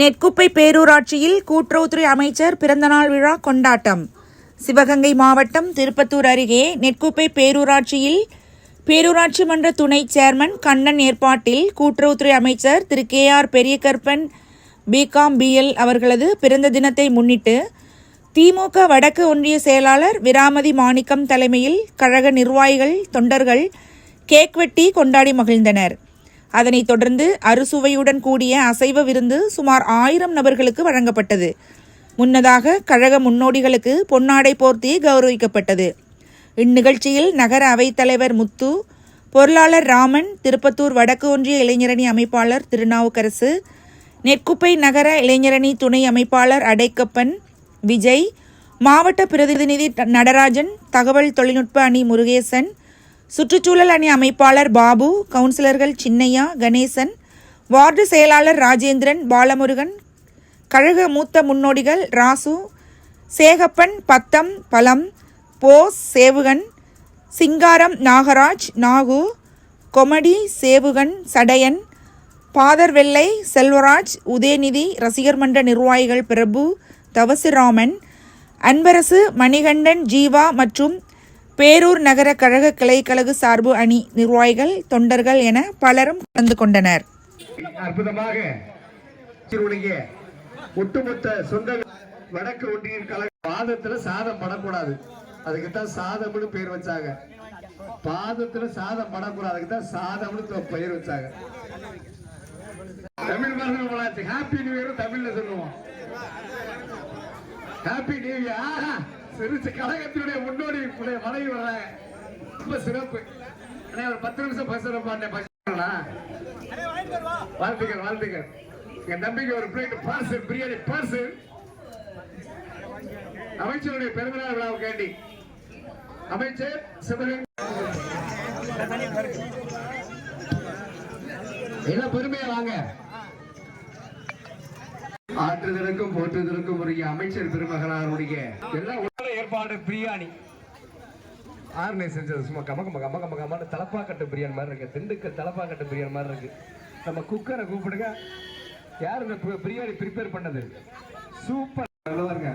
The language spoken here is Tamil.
நெற்குப்பை பேரூராட்சியில் கூட்டுறவுத்துறை அமைச்சர் பிறந்தநாள் விழா கொண்டாட்டம். சிவகங்கை மாவட்டம் திருப்பத்தூர் அருகே நெற்குப்பை பேரூராட்சியில் பேரூராட்சி மன்ற துணை சேர்மன் கண்ணன் ஏற்பாட்டில் கூட்டுறவுத்துறை அமைச்சர் Thiru K R Periyakarpan BCom BL அவர்களது பிறந்த தினத்தை முன்னிட்டு திமுக வடக்கு ஒன்றிய செயலாளர் விராமதி மாணிக்கம் தலைமையில் கழக நிர்வாகிகள் தொண்டர்கள் கேக் வெட்டி கொண்டாடி மகிழ்ந்தனர். அதனைத் தொடர்ந்து அறுசுவையுடன் கூடிய அசைவ விருந்து சுமார் ஆயிரம் நபர்களுக்கு வழங்கப்பட்டது. முன்னதாக கழக முன்னோடிகளுக்கு பொன்னாடை போர்த்தி கௌரவிக்கப்பட்டது. இந்நிகழ்ச்சியில் நகர அவைத்தலைவர் முத்து பொருளாளர் ராமன் திருப்பத்தூர் வடக்கு ஒன்றிய இளைஞரணி அமைப்பாளர் திருநாவுக்கரசு நெற்குப்பை நகர இளைஞரணி துணை அமைப்பாளர் அடைக்கப்பன் விஜய் மாவட்ட பிரதிநிதி நடராஜன் தகவல் தொழில்நுட்ப அணி முருகேசன் சுற்றுச்சூழல் அணி அமைப்பாளர் பாபு கவுன்சிலர்கள் சின்னையா கணேசன் வார்டு செயலாளர் ராஜேந்திரன் பாலமுருகன் கழக மூத்த முன்னோடிகள் ராசு சேகப்பன் பத்தம் பலம் போஸ் சேவுகன் சிங்காரம் நாகராஜ் நாகு கொமடி சேவுகன் சடையன் பாதர் வெள்ளை செல்வராஜ் உதயநிதி ரசிகர் மன்ற நிர்வாகிகள் பிரபு தவசிராமன் அன்பரசு மணிகண்டன் ஜீவா மற்றும் பேரூர் நகர கழக கிளைக்கழக சார்பு அணி நிர்வாகிகள் தொண்டர்கள் என பலரும் கலந்து கொண்டனர். அற்புதமாக ஒட்டுமொத்த சொந்த வடக்கு ஒன்றிய கழக பாதத்துல சாதம் படக்கூடாது. அதுக்கு தான் சாதம்னு பேர் வச்சாங்க. பாதத்துல சாதம் படக்கூடாது. அதுக்கு தான் சாதம்னு பெயர் வச்சாங்க. தமிழ் மகன் ஹாப்பி நியூ இயர் தமிழ்ல சொல்லுவோம். ஹாப்பி நியூ இயர் சிறுசு கழகத்தினுடைய முன்னோடி மலை மனைவி ரொம்ப சிறப்பு. ஒரு பத்து நிமிஷம் பேசுறப்பா வாழ்த்துக்கள் வாழ்த்துக்கள். என் தம்பிக்கு ஒரு பிளேட் பார்சல் பிரியாணி பார்சல் அமைச்சருடைய பிறந்தநாள் விழாவை கேண்டி அமைச்சர் சிவகங்கை எல்லாம் பெருமையா வாங்க. ஆற்றுதலுக்கும் போற்றுதலுக்கும் உரிய அமைச்சர் பெருமகனாருடைய எல்லாம் உடல ஏற்பாடு பிரியாணி. ஆர்னே செஞ்சது சும்மா கம கம கம கம கமான தலப்பாக்கட்டு பிரியாணி மாதிரி இருக்கு. திண்டுக்கல் தலப்பாக்கட்டு பிரியாணி மாதிரி இருக்கு. நம்ம குக்கரை கூப்பிடுங்க. யார் இந்த பிரியாணி ப்ரிப்பேர் பண்ணது? சூப்பர். நல்லா இருங்க